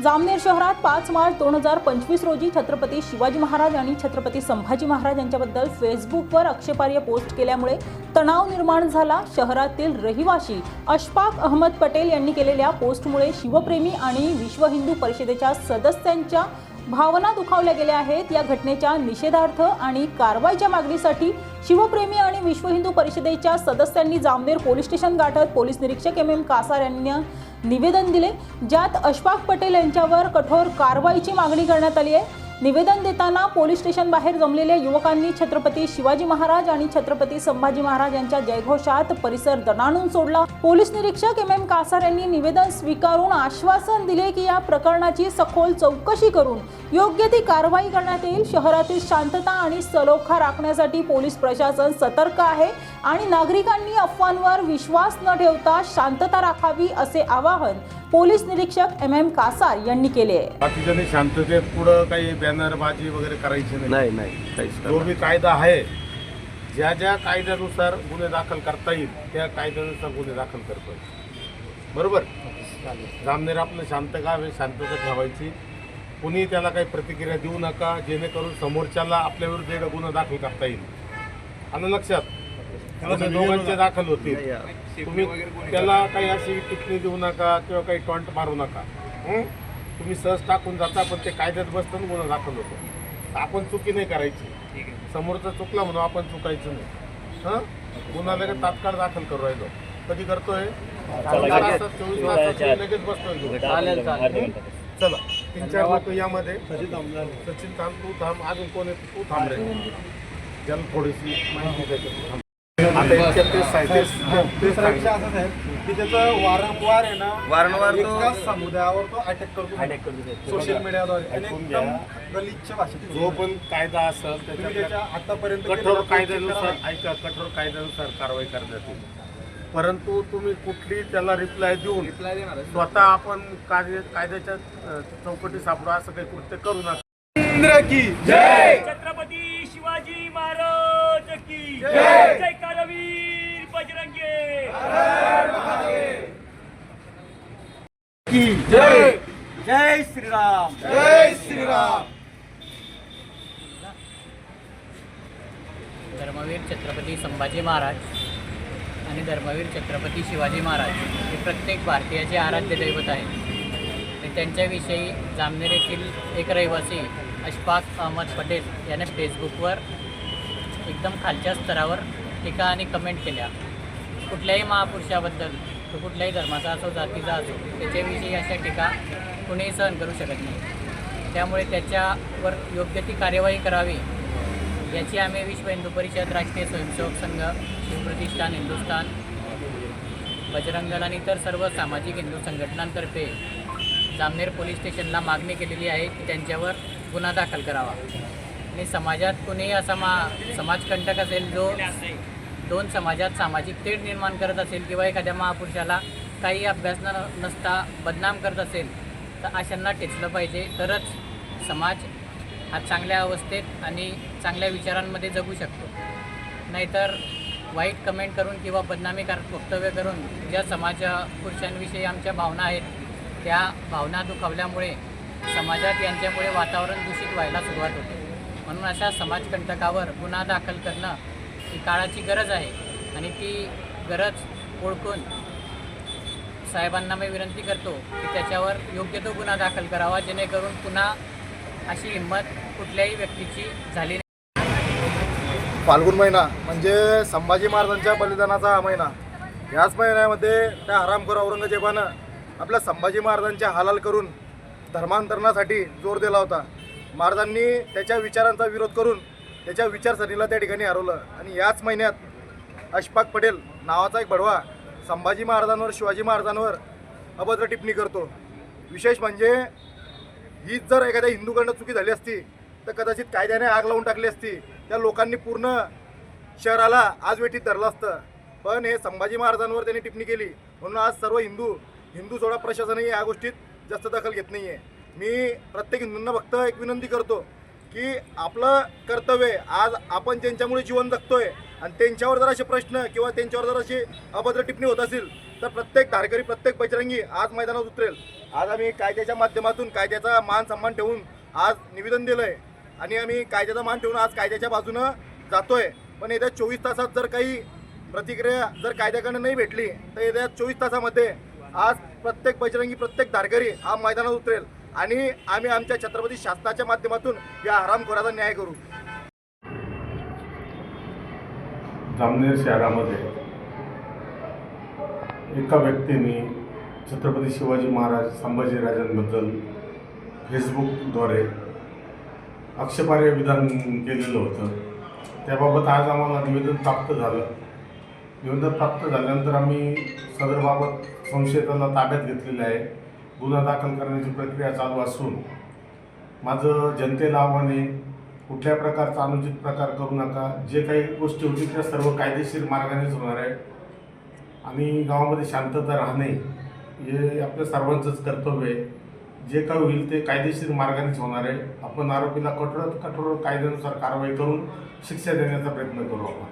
जामनेर शहरात पाच मार्च दोन हजार पंचवीस रोजी छत्रपती शिवाजी महाराज आणि छत्रपती संभाजी महाराज यांच्याबद्दल फेसबुकवर आक्षेपार्ह पोस्ट केल्यामुळे तणाव निर्माण झाला. शहरातील रहिवाशी अशफाक अहमद पटेल यांनी केलेल्या पोस्टमुळे शिवप्रेमी आणि विश्व हिंदू परिषदेच्या सदस्यांच्या भावना दुखावल्या गेल्या आहेत. या घटनेच्या निषेधार्थ आणि कारवाईच्या मागणीसाठी शिवप्रेमी आणि विश्व हिंदू परिषदेच्या सदस्यांनी जामनेर पोलीस स्टेशन गाठत पोलीस निरीक्षक एम एम कासार यांनी निवेदन दिले ज्यात अशफाक पटेल यांच्यावर कठोर कारवाईची मागणी करण्यात आली आहे. निवेदन देताना पोलीस स्टेशन बाहेर जमलेल्या युवकांनी छत्रपती शिवाजी महाराज आणि छत्रपती संभाजी महाराज यांच्या जयघोषात परिसर दणाणून सोडला. पोलीस निरीक्षक एम एम कासार यांनी निवेदन स्वीकारून आश्वासन दिले की या प्रकरणाची सखोल चौकशी करून योग्य ती कारवाई करण्यात येईल. शहरातील शांतता आणि सलोखा राखण्यासाठी पोलीस प्रशासन सतर्क आहे आणि नागरिकांनी अफवांवर विश्वास न ठेवता शांतता राखावी असे आवाहन पोलीस निरीक्षक एम एम कासार यांनी केले आहे. बाकीच्याने शांततेत पुढं काही बॅनरबाजी वगैरे करायची नाही. नाही जो कायदा आहे ज्या ज्या कायद्यानुसार गुन्हे दाखल करता येईल त्या कायद्यानुसार गुन्हे दाखल करतो बरोबर? जामनेर आपलं शांत गाव आहे शांतता ठेवायची. कुणी त्याला काही प्रतिक्रिया देऊ नका जेणेकरून समोरच्याला आपल्या विरुद्ध गुन्हा दाखल करता येईल. आलं लक्षात? गुन्हे दोघांचे दाखल होतील. तुम्ही त्याला काही अशी टिप्पणी देऊ नका किंवा काही टॉन्ट मारू नका? तुम्ही सहज टाकून जाता पण ते कायद्यात बसतं आणि गुन्हा दाखल होतो. आपण चुकी नाही करायची. समोरचा चुकला म्हणून आपण चुकायचं नाही. हां? गुन्हा लगेच तात्काळ दाखल करू राहिलो. कधी करतोय? अर्धा तासात, चोवीस लगेच बसतोय चला. तीन चार लोक यामध्ये सचिन थांब तू थांब अजून कोण आहे? तू थांब रे. ज्याला थोडीशी माहिती द्यायची. आता सांग. असाच आहे की त्याचं वारंवार आहे ना वारंवार तो- समुदायावर तो अटॅक करतो सोशल मीडियाद्वारे आणि एकदम घ्या. गलिच्छ भाषेत जो पण कायदा असेल त्याच्या आतापर्यंत कठोर कायद्यानुसार ऐका कठोर कायद्यानुसार कारवाई करण्यात येईल. परंतु तुम्ही कुठली त्याला रिप्लाय देऊन स्वतः आपण कार्य कायद्याच्या अ, चौकटी सापडू असं काही कृत्य करू नका. इंद्र की छत्रपती शिवाजी महाराज की जय! जय कारवीर बजरंगे! की जय! जय श्रीराम! जय श्रीराम! धर्मवीर छत्रपती संभाजी महाराज आणि धर्मवीर छत्रपती शिवाजी महाराज हे प्रत्येक भारतीयाचे आराध्य दैवत आहे त्यांच्याविषयी जामनेर येथील एक रहिवासी अशफाक अहमद पटेल याने फेसबुकवर एकदम खालच्या स्तरावर टीका आणि कमेंट केल्या. कुठल्याही महापुरुषाबद्दल तो कुठल्याही धर्माचा असो जातीचा असो त्याच्याविषयी अशा टीका कुणीही सहन करू शकत नाही. त्यामुळे त्याच्यावर योग्य ती कार्यवाही करावी याची आम्ही विश्व हिंदू परिषद राष्ट्रीय स्वयंसेवक संघ शिवप्रतिष्ठान हिंदुस्थान बजरंग दल आणि इतर सर्व सामाजिक हिंदू संघटनांतर्फे जामनेर पोलीस स्टेशनला मागणी केलेली आहे की त्यांच्यावर गुन्हा दाखल करावा. आणि समाजात कुणीही असा मा समाजकंटक असेल जो दोन समाजात सामाजिक तेढ निर्माण करत असेल किंवा एखाद्या महापुरुषाला काही अभ्यास न नसता बदनाम करत असेल तर अशांना टेचलं पाहिजे. तरच समाज हा चांगल्या अवस्थेत आणि चांगल्या विचारांमध्ये जगू शकतो. नाहीतर वाईट कमेंट करून किंवा बदनामीकारक वक्तव्य करून ज्या समाज पुरुषांविषयी आमच्या भावना आहेत त्या भावना दुखावल्यामुळे समाजात यांच्यामुळे वातावरण दूषित व्हायला सुरुवात होते. म्हणून अशा समाजकंटकावर गुन्हा दाखल करणं ही काळाची गरज आहे आणि ती गरज ओळखून साहेबांना मी विनंती करतो की त्याच्यावर योग्य तो गुन्हा दाखल करावा जेणेकरून पुन्हा अशी हिंमत कुठल्याही व्यक्तीची झाली फाल्गुन महिना म्हणजे संभाजी महाराजांच्या बलिदानाचा हा महिना. याच महिन्यामध्ये त्या हरामखोर औरंगजेबानं आपल्या संभाजी महाराजांच्या हालाल करून धर्मांतरणासाठी जोर दिला होता. महाराजांनी त्याच्या विचारांचा विरोध करून त्याच्या विचारसरणीला त्या ठिकाणी हरवलं. आणि याच महिन्यात अशफाक पटेल नावाचा एक बडवा संभाजी महाराजांवर शिवाजी महाराजांवर अभद्र टिप्पणी करतो. विशेष म्हणजे हीच जर एखाद्या हिंदूकडनं चुकी झाली असती तर कदाचित कायद्याने आग लावून टाकली असती. त्या लोकांनी पूर्ण शहराला आज वेठीत धरलं असतं. पण हे संभाजी महाराजांवर त्यांनी टिप्पणी केली. म्हणून आज सर्व हिंदू हिंदू सोडा प्रशासनही या गोष्टीत जास्त दखल घेत नाही आहे मी प्रत्येक हिंदूंना फक्त एक विनंती करतो की आपलं कर्तव्य आज आपण ज्यांच्यामुळे जीवन जगतोय आणि त्यांच्यावर जर असे प्रश्न किंवा त्यांच्यावर जर अशी अभद्र टिप्पणी होत असेल तर प्रत्येक धारकरी प्रत्येक बजरंगी आज मैदानात उतरेल. आज आम्ही कायद्याच्या माध्यमातून कायद्याचा मान सन्मान ठेवून आज निवेदन दिलं आहे आणि आम्ही कायद्याचा मान ठेवून आज कायद्याच्या बाजूनं जातोय. पण येत्या चोवीस तासात जर काही प्रतिक्रिया जर कायद्याकडनं नाही भेटली तर येत्या चोवीस तासामध्ये आज प्रत्येक बजरंगी प्रत्येक धारकरी हा मैदानात उतरेल. आणि आम्ही आमच्या छत्रपती शासनाच्या माध्यमातून या हरामखोराचा न्याय करू. जामनेर शहरामध्ये एका व्यक्तीने छत्रपती शिवाजी महाराज संभाजीराजांबद्दल फेसबुकद्वारे आक्षेपार्ह विधान केलेलं होतं. त्याबाबत आज आम्हाला निवेदन प्राप्त झालं. निवेदन प्राप्त झाल्यानंतर आम्ही सदरबाबत संशयिताला ताब्यात घेतलेलं आहे. गुन्हा दाखल करण्याची प्रक्रिया चालू असून माझं जनतेला आव्हान आहे कुठल्या प्रकारचा अनुचित प्रकार करू नका. जे काही गोष्टी होती त्या सर्व कायदेशीर मार्गानेच होणार आहे आणि गावामध्ये शांतता राहणे हे आपल्या सर्वांचंच कर्तव्य आहे. जे काय होईल ते कायदेशीर मार्गानेच होणार आहे. आपण आरोपीला कठोरात कठोर कायद्यानुसार कारवाई करून शिक्षा देण्याचा प्रयत्न करू आपण.